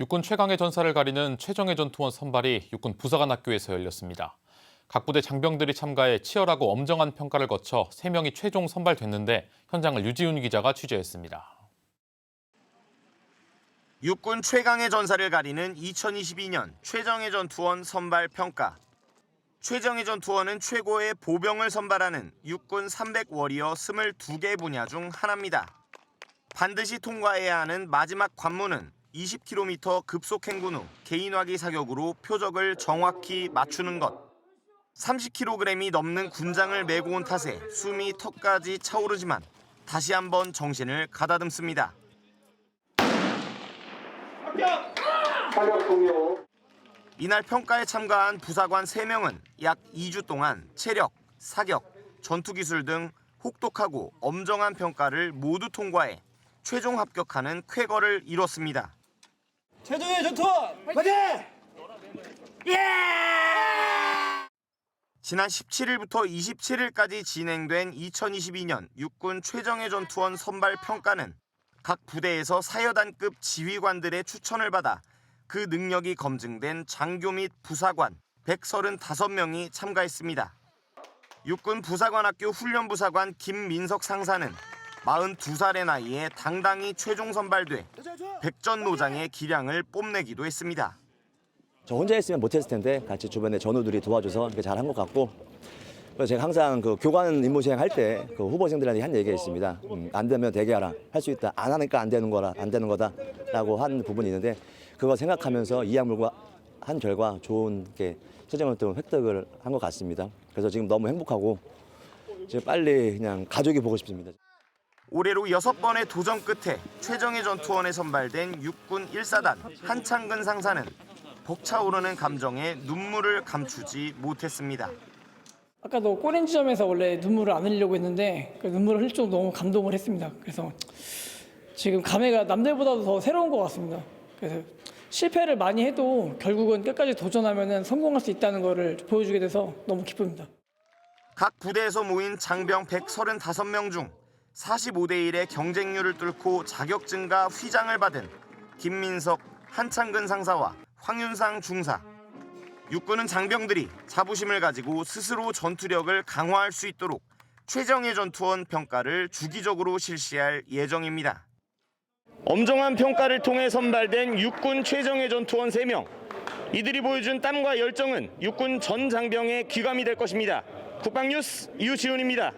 육군 최강의 전사를 가리는 최정예 전투원 선발이 육군 부사관 학교에서 열렸습니다. 각 부대 장병들이 참가해 치열하고 엄정한 평가를 거쳐 3명이 최종 선발됐는데 현장을 유지훈 기자가 취재했습니다. 육군 최강의 전사를 가리는 2022년 최정예 전투원 선발 평가. 최정예 전투원은 최고의 보병을 선발하는 육군 300워리어 22개 분야 중 하나입니다. 반드시 통과해야 하는 마지막 관문은 20km 급속 행군 후 개인화기 사격으로 표적을 정확히 맞추는 것. 30kg이 넘는 군장을 메고 온 탓에 숨이 턱까지 차오르지만 다시 한번 정신을 가다듬습니다. 이날 평가에 참가한 부사관 3명은 약 2주 동안 체력, 사격, 전투기술 등 혹독하고 엄정한 평가를 모두 통과해 최종 합격하는 쾌거를 이뤘습니다. 최종의 전투원 파이팅! 지난 17일부터 27일까지 진행된 2022년 육군 최정예 전투원 선발 평가는 각 부대에서 사여단급 지휘관들의 추천을 받아 그 능력이 검증된 장교 및 부사관 135명이 참가했습니다. 육군 부사관학교 훈련부사관 김민석 상사는 42살의 나이에 당당히 최종 선발돼 백전노장의 기량을 뽐내기도 했습니다. 저 혼자 했으면 못했을 텐데 같이 주변에 전우들이 도와줘서 이렇게 잘한 것 같고 그래서 제가 항상 그 교관 임무 수행할 때 그 후보생들한테 한 얘기가 있습니다. 음, 안 되면 대기하라. 할 수 있다. 안 하니까 안 되는 거라. 안 되는 거다라고 한 부분이 있는데 그거 생각하면서 이 약물과 한 결과 좋은 게 최종원도 획득을 한 것 같습니다. 그래서 지금 너무 행복하고 지금 빨리 그냥 가족이 보고 싶습니다. 올해로 여섯 번의 도전 끝에 최정예 전투원에 선발된 육군 1사단 한창근 상사는 벅차오르는 감정에 눈물을 감추지 못했습니다. 아까도 꼬린 지점에서 원래 눈물을 안 흘리려고 했는데 그 눈물을 흘릴 정도 너무 감동을 했습니다. 그래서 지금 감회가 남들보다도 더 새로운 것 같습니다. 그래서 실패를 많이 해도 결국은 끝까지 도전하면 성공할 수 있다는 것을 보여주게 돼서 너무 기쁩니다. 각 부대에서 모인 장병 135명 중 45대 1의 경쟁률을 뚫고 자격증과 휘장을 받은 김민석, 한창근 상사와 황윤상 중사. 육군은 장병들이 자부심을 가지고 스스로 전투력을 강화할 수 있도록 최정예 전투원 평가를 주기적으로 실시할 예정입니다. 엄정한 평가를 통해 선발된 육군 최정예 전투원 3명. 이들이 보여준 땀과 열정은 육군 전 장병의 귀감이 될 것입니다. 국방뉴스 유지훈입니다.